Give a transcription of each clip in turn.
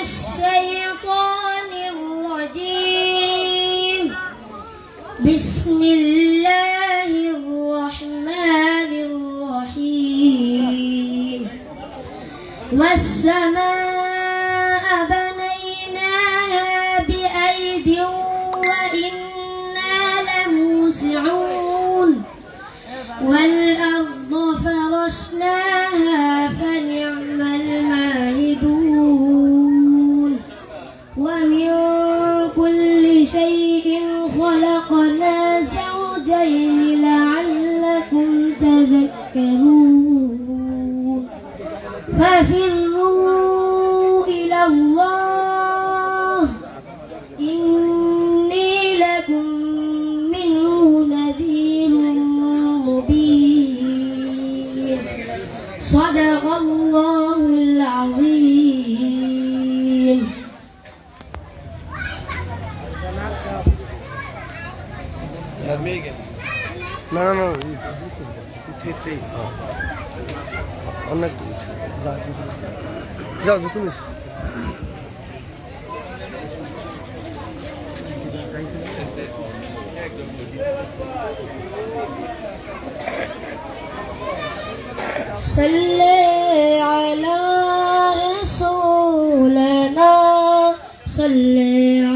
الشيطان الرجيم. بسم الله الرحمن الرحيم. والسماء بنيناها بأيد وإنا لموسعون. والأرض فرشناها تفلحون ففروا إلى الله. إني لكم منه نذير مبين. صدق الله العظيم. No, no, no. অনেক যাও তুমি صلي على رسولنا صلي على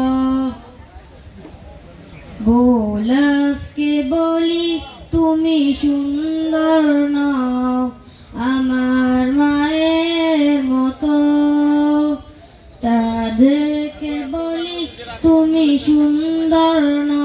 গোলাপকে বলি তুমি সুন্দর নাও আমার মায়ের মতো। তাদেরকে বলি তুমি সুন্দর নাও।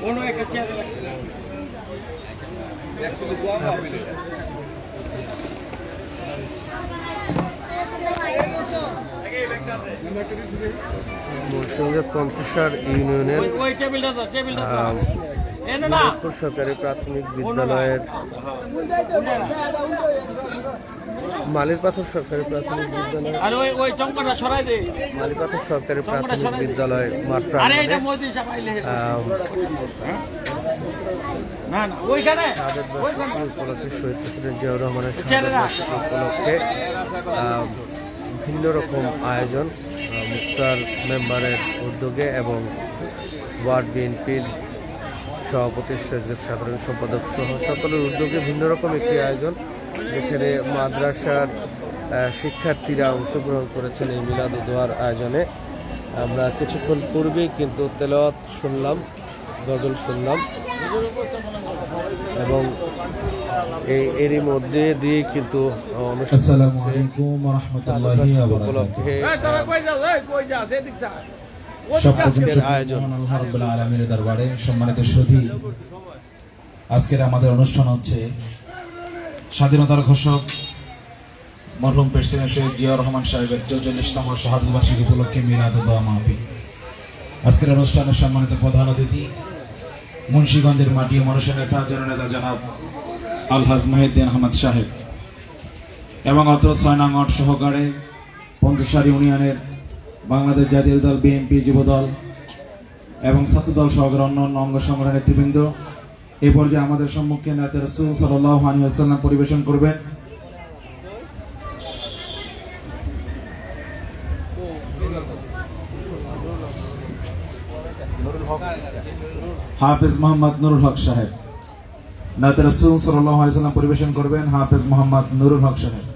কোনো একটা চেয়ারে পঞ্চসার ইউনিয়নের সরকারি প্রাথমিক বিদ্যালয়ের মালিরপাথর সরকারি প্রাথমিক বিদ্যালয়। আর ওই ওই চমকাটা সরাই দে। মালিরপাথর সরকারি প্রাথমিক বিদ্যালয় মাঠ আরে এটা মোদি সাহেব না না ওইখানে। উপলক্ষে শহীদ প্রেসিডেন্ট জিয়াউর রহমানের উপলক্ষে ভিন্ন রকম আয়োজন মুক্তার মেম্বারের উদ্যোগে এবং ওয়ার্ড বিএনপির সভাপতি সাধারণ সম্পাদক সহ সকলের উদ্যোগে ভিন্ন রকম একটি আয়োজন। যেখানে মাদ্রাসার আহ, শিক্ষার্থীরা অংশগ্রহণ করেছেন এই মিলাদ দোয়ার আয়োজনে। আমরা কিছুক্ষণ পূর্বেই কিন্তু তেলাওয়াত শুনলাম গজল শুনলাম এবং এই এরই মধ্যে দিয়ে কিন্তু আয়োজন। দরবারে সম্মানিত সুধী আজকের আমাদের অনুষ্ঠান হচ্ছে স্বাধীনতার ঘোষক, মরহুম প্রেসিডেন্ট শেখ জিয়াউর রহমান সাহেবের চৌচল্লিশতম শাহাদুল বার্ষিকী উপলক্ষে মিলাদ দোয়া আজকের অনুষ্ঠানে সম্মানিত প্রধান অতিথি, মুন্সীগঞ্জের মাটি মানুষের নেতা জননেতা জনাব আলহাজ মহিউদ্দিন আহমদ সাহেব এবং অত্র ছয় নং ওয়ার্ড সহকারে পঞ্চসারি ইউনিয়নের বাংলাদেশ জাতীয় দল, বিএনপি যুবদল এবং ছাত্রদল সহকারে অন্য অন্য অঙ্গ সংগঠনের নেতৃবৃন্দ এ পর্যায়ে আমাদের সম্মুখে নাতে রসুল সাল্লাহ পরিবেশন করবেন হাফেজ মোহাম্মদ নুরুল হক সাহেব। নাতে রসুল সাল্লাহ পরিবেশন করবেন হাফেজ মোহাম্মদ নুরুল হক সাহেব।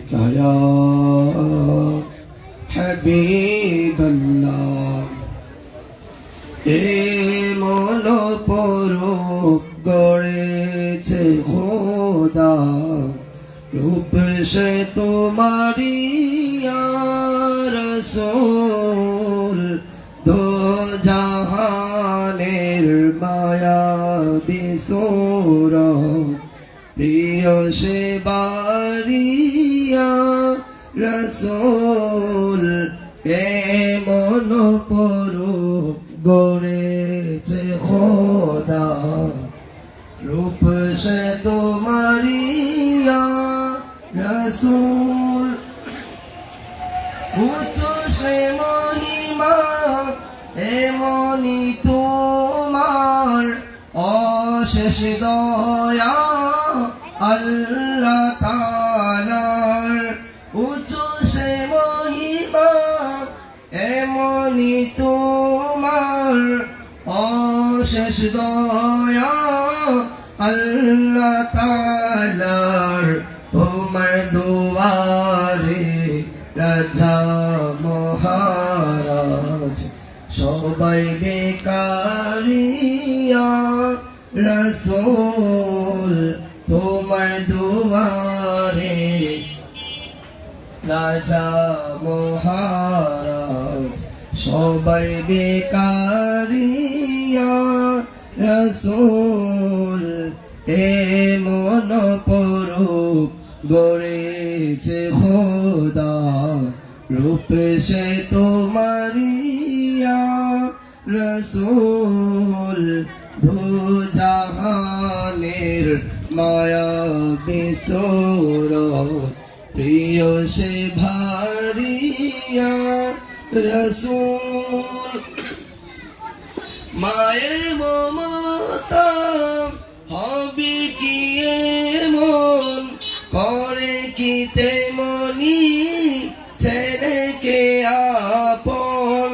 يا حبيب الله এ মন পর গড়েছে খোদ খোদা রূপ সে তোমারি রসোল দো জাহানের মায়া বিসোর প্রিয় সে বারিয়া রসোল এমন পরু গড়েছে খোদা। রূপ সে তোমারিয়া রসুল। উঁচু সে মহিমা এমনি তোমার অশেষ দয়া। আল্লাহ দয়া আল্লাহ তালার তোমার দুয়ারে রাজা মহারাজ সবাই বেকারিয়া রসোল তোমার দুয়ারে রাজা সবাই বেকারিয়া রসুল, এ মন পরুপ গড়েছে খোদা, রূপ সে তোমারিয়া রসুল। ভুজাহানের মায়া বিসোর প্রিয় সে ভারিয়া রসুল। মায়ের মমতা হবে কি মন করে কি তেমনি ছেলেকে আপন?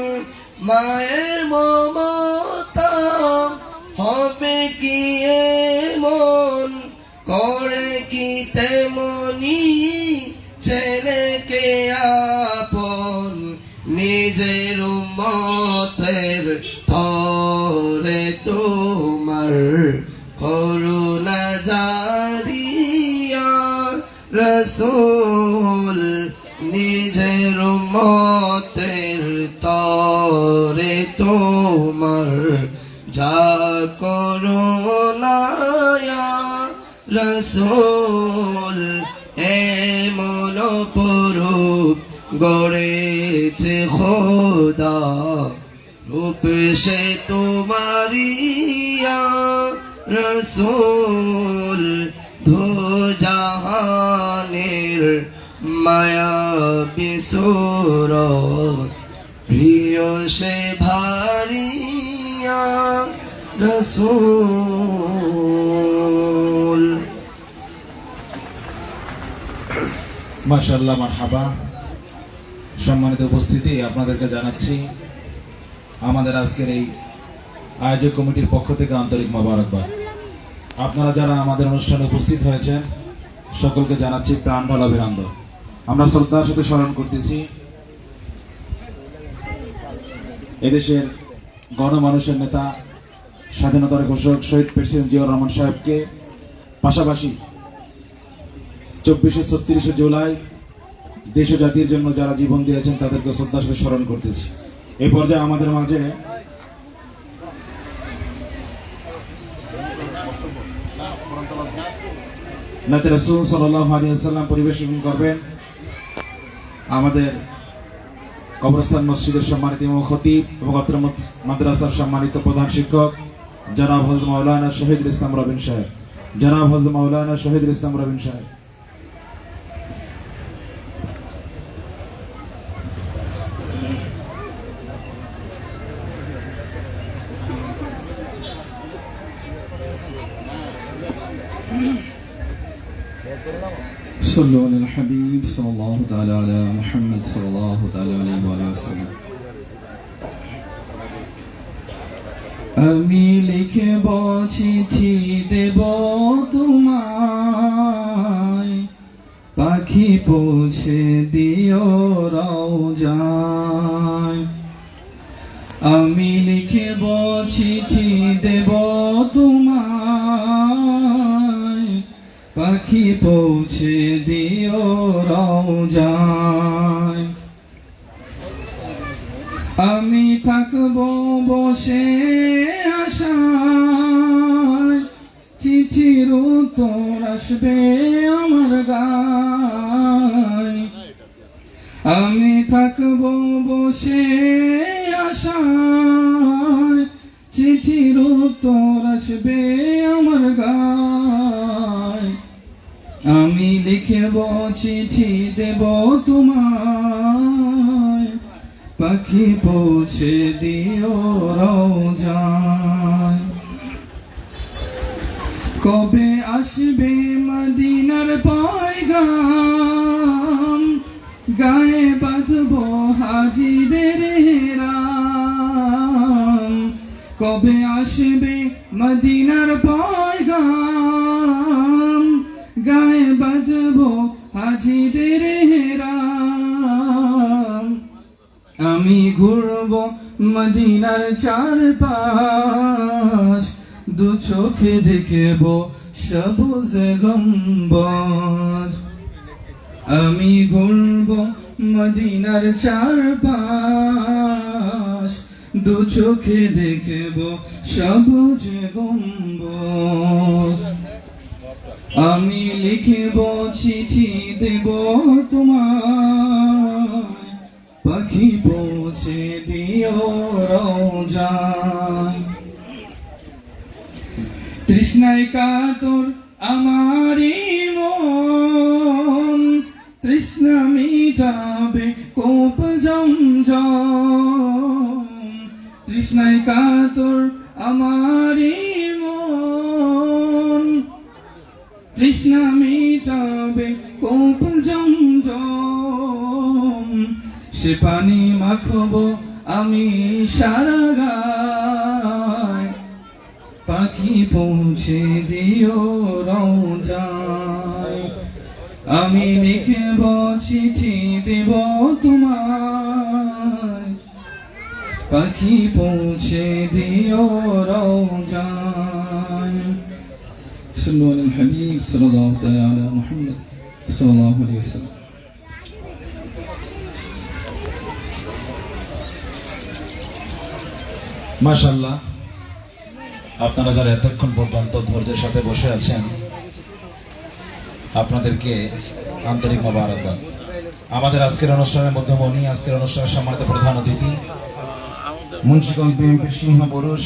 মায়ের এমন পরূপ গড়েছে খোদা। রূপ সে তোমারিয়া রসুল জাহানের মায়া বিসুর। প্রিয় সে ভারিয়া রসুল মাশাল্লাহ মারহাবা। সম্মানিত উপস্থিতি আপনাদেরকে জানাচ্ছি, আমাদের আজকের এই আয়োজক কমিটির পক্ষ থেকে আন্তরিক মোবারকবাদ। আপনারা যারা আমাদের অনুষ্ঠানে উপস্থিত হয়েছেন, সকলকে জানাচ্ছি প্রাণ ঢাল অভিনন্দন। আমরা শ্রদ্ধার সাথে স্মরণ করতেছি, এদেশের গণমানুষের নেতা, স্বাধীনতার ঘোষক শহীদ প্রেসিডেন্ট জিয়াউর রহমান সাহেবকে, পাশাপাশি চব্বিশে, ছত্রিশে জুলাই দেশ জাতির জন্য যারা জীবন দিয়েছেন, তাদেরকে শ্রদ্ধার সাথে স্মরণ করতেছি। এই পর্যায়ে আমাদের মাঝে নাতে রসুল সাল্লাহ পরিবেশন করবেন। আমাদের কবরস্থান মসজিদের সম্মানিত ইমাম খতিব এবং অত্র মাদ্রাসার সম্মানিত প্রধান শিক্ষক, জনাব হজরত মাওলানা শহীদুল ইসলাম রবিন সাহেব। জনাব হজরত মাওলানা শহীদুল ইসলাম রবিন সাহেব। صلوا على الحبيب صلى الله تعالى على محمد صلى الله تعالى عليه وآله وسلم আমি লিখব চিঠি দেব তোমায় পাখি পৌঁছে দিও রাও যায় আমি লিখব চিঠি দেব পাখি পৌঁছে দিও রওজায়। আমি থাকব বসে আশায়। চিঠির উত্তর আসবে আমার গায়। আমি থাকব বসে আশায়। চিঠির উত্তর আসবে আমার গায়। আমি লিখব চিঠি দেব তোমার। পাখি পৌঁছে দিও রওজায় কবে আসবে মদিনার পয়গাম? গায়ে বাঁধব হাজিদের রাম। কবে আসবে মদিনার পয়গাম? হাজিদের রাম আমি ঘুরব মদিনার চারপাশ। দু চোখে দেখব সবুজ গম্বর আমি ঘুরব মদিনার চারপাশ। দু চোখে দেখব সবুজ গম্বর আমি লিখব চিঠি দেব তোমায়। পাখি পৌঁছে দিও রওজায় তৃষ্ণায় কাতর আমারি মন। তৃষ্ণা মিটাবে কোপ জমজম। তৃষ্ণায় কাতর আমারি মন। তৃষ্ণা কোপ জমজম সে পানি মাখবো আমি সারা গায় পাখি পৌঁছে দিও রওজায় আমি লিখব চিঠি দেব তোমায় পাখি পৌঁছে দিও রওজায় صلوا على الحبيب صلى الله تعالى على محمد sallallahu alaihi wasallam মাশাল্লাহ আপনারা যারা এতক্ষণ পর্যন্ত ধৈর্যের সাথে বসে আছেন, আপনাদেরকে আন্তরিক মোবারকবাদ। আমাদের আজকের অনুষ্ঠানের মধ্যে মধ্যমণি আজকের অনুষ্ঠানের সম্মানিত প্রধান অতিথি, মুন্সিগঞ্জ বিএনপির সিংহ পুরুষ,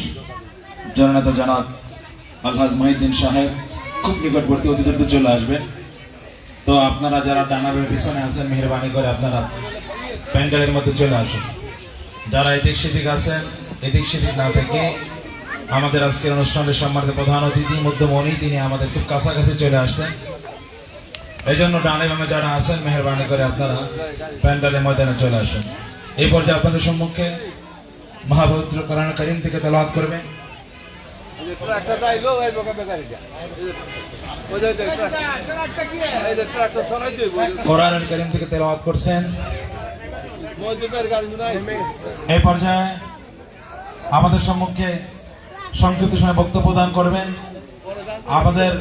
জননেতা জনাব আলহাজ মহিউদ্দিন সাহেব, খুব নিকটবর্তী অতিথিতে চলে আসবেন। তো আপনারা যারা ডানাবের পিছনে আছেন, মেহরবানি করে আপনারা প্যান্ডেলের মধ্যে চলে আসুন। যারা এদিক সেদিক আছেন, এদিক সেদিক না থেকে আমাদের আজকের অনুষ্ঠানের সম্মানিত প্রধান অতিথি মধ্যমণি তিনি আমাদের খুব কাছাকাছি চলে আসছেন। এই জন্য ডানে বামে যারা আছেন, মেহরবানি করে আপনারা প্যান্ডেলের ময়দানে চলে আসুন। এই পর্যায়ে আপনাদের সম্মুখে মহাপবিত্র কোরআন করিম থেকে তেলাওয়াত করবেন। যে ট্রাকটা যাইলো এই বোকা বেকারিটা। থেকে তেলাওয়াত করছেন। এই পর্যায়ে আমাদের সম্মুখে সংক্ষিপ্ত সময় বক্তব্য দান করবেন। আমাদের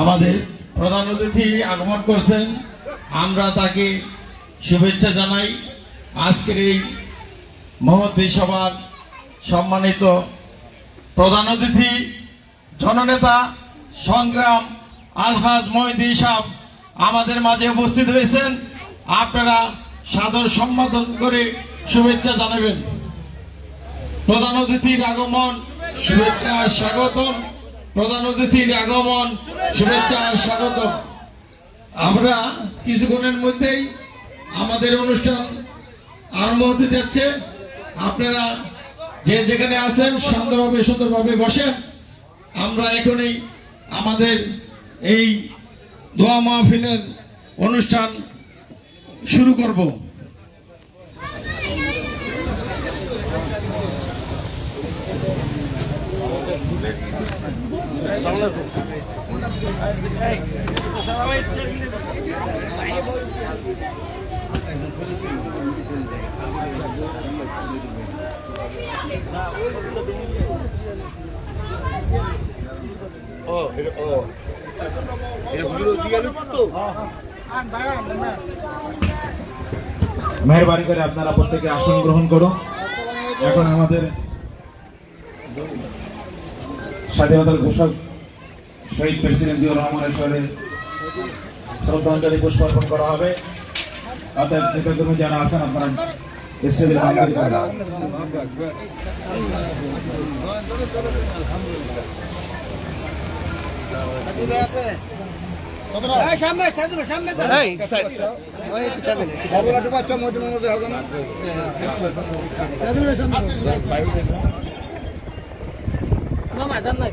আমাদের প্রধান অতিথি আগমন করছেন। আমরা তাকে শুভেচ্ছা জানাই। আজকের এই মহতী সভার সম্মানিত প্রধান অতিথি, জননেতা, সংগ্রাম, আলহাজ মহিদি সাহ আমাদের মাঝে উপস্থিত হয়েছেন। আপনারা সাদর সম্বোধন করে শুভেচ্ছা জানাবেন। প্রধান অতিথির আগমন, শুভেচ্ছা আর স্বাগতম। প্রধান অতিথির আগমন, শুভেচ্ছা আর স্বাগতম। আমরা কিছুক্ষণের মধ্যেই আমাদের অনুষ্ঠান আরম্ভ হতে যাচ্ছে। আপনারা যে যেখানে আছেন, সুন্দরভাবে সুন্দরভাবে বসেন। আমরা এখনই আমাদের এই দোয়া মাহফিলের অনুষ্ঠান শুরু করব। বাংলা মেহরবানি করে আপনারা প্রত্যেকে আসন গ্রহণ করুন। এখন আমাদের স্বাধীনতার ঘোষক শহীদ প্রেসিডেন্ট জিয়াউর রহমানের স্বরে শ্রদ্ধাঞ্জলি পুষ্পার্পণ করা হবে। অর্থাৎ নেতাকর্মী যারা আছেন আপনারা স্টেজের বাঙালি সামনে সামনে সামনে মামা জান নাই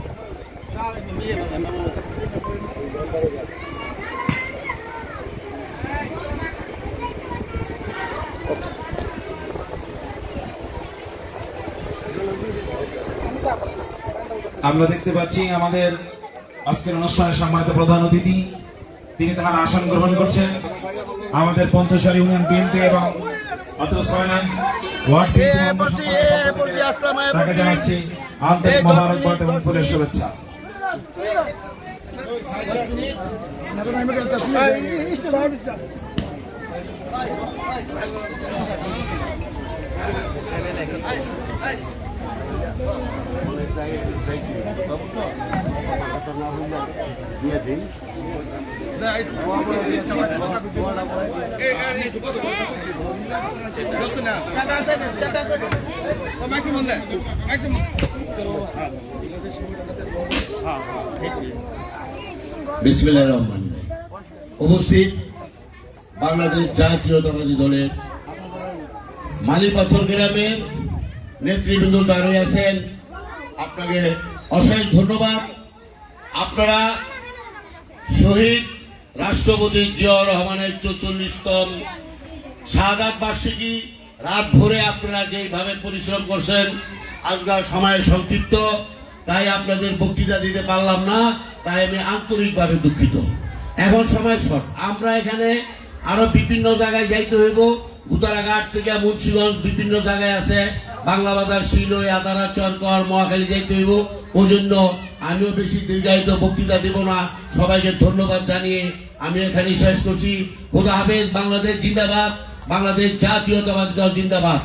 আমরা দেখতে পাচ্ছি আমাদের আজকের অনুষ্ঠানে সম্মানিত প্রধান অতিথি তিনি তাহার আসন গ্রহণ করছেন। আমাদের পঞ্চশালী ইউনিয়ন বিএনপি এবং অত্র ছয় নং ওয়ার্ড বিএনপি মেম্বার সম্মানিত পক্ষ থেকে তাকে জানাচ্ছি আন্তরিক মোবারকবাদ এবং ফুলের শুভেচ্ছা। উপস্থিত বাংলাদেশ জাতীয়তাবাদী দলের মালিপাথর গ্রামের নেতৃবৃন্দ দাঁড়িয়ে আছেন। আপনাকে অশেষ ধন্যবাদ। আপনারা শহীদ রাষ্ট্রপতি জিয়াউর রহমানের চৌচল্লিশতম শাহাদাত বার্ষিকী রাত ভোরে আপনারা যেভাবে পরিশ্রম করছেন আজকাল সময় সংক্ষিপ্ত, তাই আপনাদের বক্তৃতা দিতে পারলাম না, তাই আমি আন্তরিকভাবে দুঃখিত। এখন সময় শর্ট আমরা এখানে আরও বিভিন্ন জায়গায় যাইতে হইব। গুতারাঘাট থেকে মুন্সিগঞ্জ বিভিন্ন জায়গায় আছে। বাংলা বাজার শিল আদারা চরকর মহাখালী যাইতে হইব। ওই জন্য আমিও বেশি দীর্ঘায়িত বক্তৃতা দেব না। সবাইকে ধন্যবাদ জানিয়ে আমি এখানে শেষ করছি। খোদা হাফেজ, বাংলাদেশ জিন্দাবাদ, বাংলাদেশ জাতীয়তাবাদী দল জিন্দাবাদ।